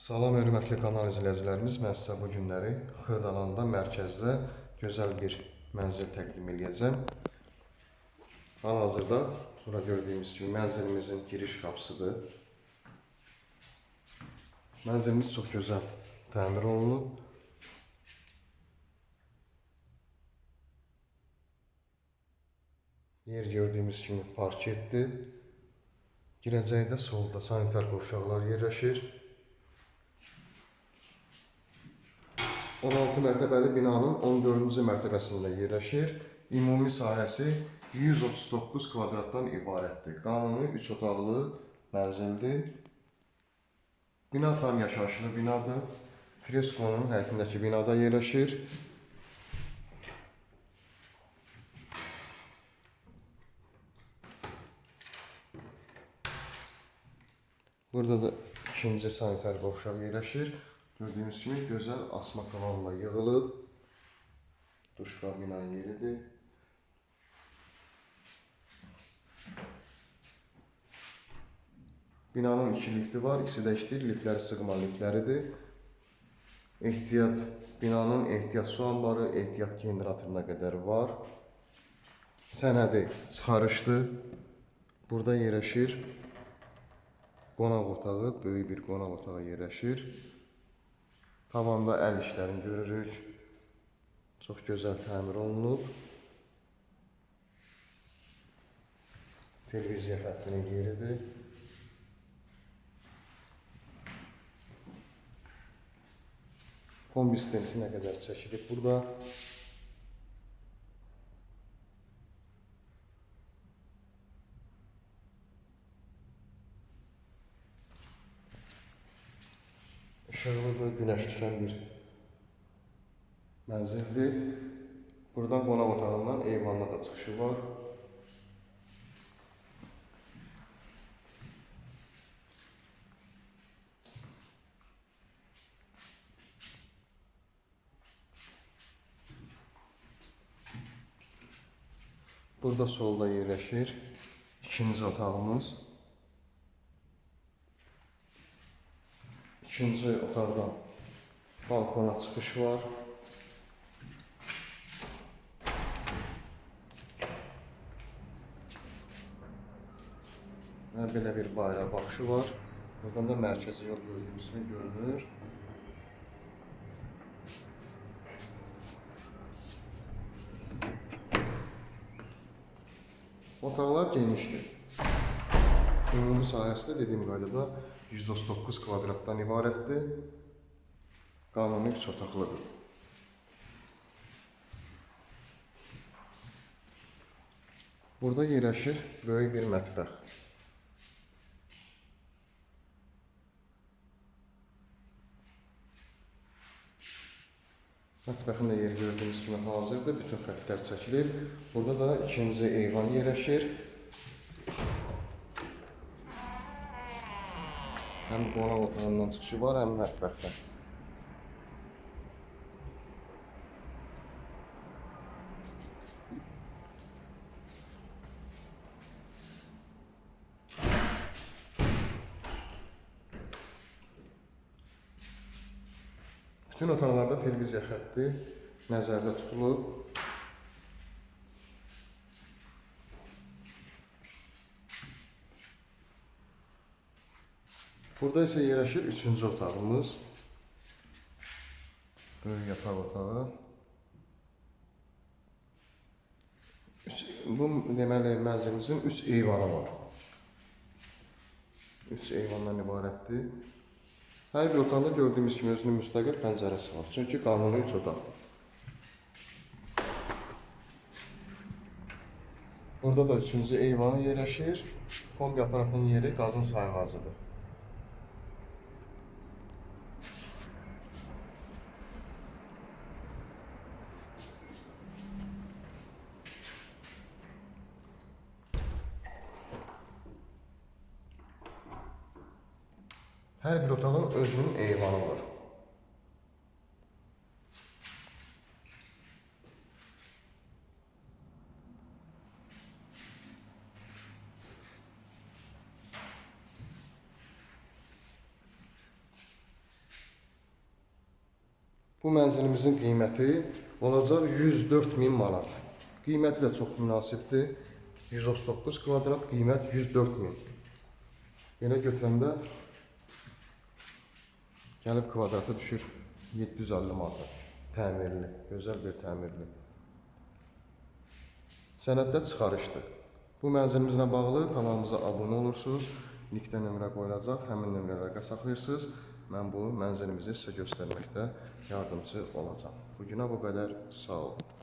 Salam hörmətli kanal izləyicilərimiz, mən sizə bu günləri Xırdalanda mərkəzdə gözəl bir mənzil təqdim edəcəm. Hal-hazırda burada gördüyümüz kimi mənzilimizin giriş qapısıdır. Mənzilimiz çox gözəl təmir olunub. Yer gördüyümüz kimi parketdir. Girəcəkdə solda sanitar qovşaqlar yerləşir. 16 mərtəbəli binanın 14-cü mərtəbəsində yerləşir. Ümumi sahəsi 139 kvadratdan ibarətdir. Qanuni 3 otaqlı mənzildir. Bina tam yaşayışlı binadır. Freskonun həyətindəki binada yerləşir. Burada da ikinci sanitar qovşaq yerləşir. Gördüyünüz kimi gözəl asma tavanla yığılıb. Duş kabinanın yeridir. Binanın iki lifti var. İkisi də işləyir. Liftləri sığma liftləridir. Ehtiyat binanın ehtiyat su anbarı, ehtiyat generatoruna qədər var. Sənədi çıxarışdı. Burada yerləşir. Qonaq otağı, böyük bir qonaq otağı yerləşir. Tavanda əl işlərini görürük. Çox gözəl təmir olunub. Televiziya xəttinin yeridir. Kombi sistemisi nə qədər çəkilib burada. İşıqlıdır, günəş düşən bir mənzildir. Buradan qonaq otağından eyvanına da çıxışı var. Burada solda yerləşir ikinci otağımız. İkinci otaqdan balkona çıxış var. Belə bir bayrağa baxışı var. Buradan da mərkəzi yol gördüyümüz kimi görünür. Otaqlar genişdir. Ümumi sahəsi də dediyim qaydada 139 kvadratdan ibarətdir. Qanuni üç otaqlıdır. Burada yerləşir böyük bir mətbəx. Mətbəxin də yeri gördüyünüz kimi hazırdır. Bütün xəttlər çəkilib. Burada da ikinci eyvan yerləşir. Həm qonaq otağından çıxışı var, həm mətbəxdən. Bütün otaqlarda televiziya xətti nəzərdə tutulub. Burada isə yerləşir üçüncü otağımız. Böyük yataq otağı. Üç, bu deməli mənzilimizin üç eyvanı var. Üç eyvandan ibarətdir. Hər bir otaqda gördüyümüz kimi özünün müstəqil pəncərəsi var. Çünki qanuni üç otaq. Burada da üçüncü eyvanı yerləşir. Kombi aparatının yeri qazın sayğacıdır. Hər bir otağın özünün eyvanı var. Bu mənzilimizin qiyməti olacaq 104 min manat. Qiyməti də çox münasibdir. 139 kvadrat qiymət 104 min. Yenə götürəndə gəlib kvadratı düşür 750 manata. Təmirli, gözəl bir təmirli. Sənəddə çıxarışdır. Bu mənzilimizlə bağlı kanalımıza abunə olursunuz. Linkdə nömrə qoyulacaq. Həmin nömrələrə saxlayırsınız. Mən bu mənzilimizi sizə göstərməkdə yardımcı olacağam. Bu günə bu qədər. Sağ olun.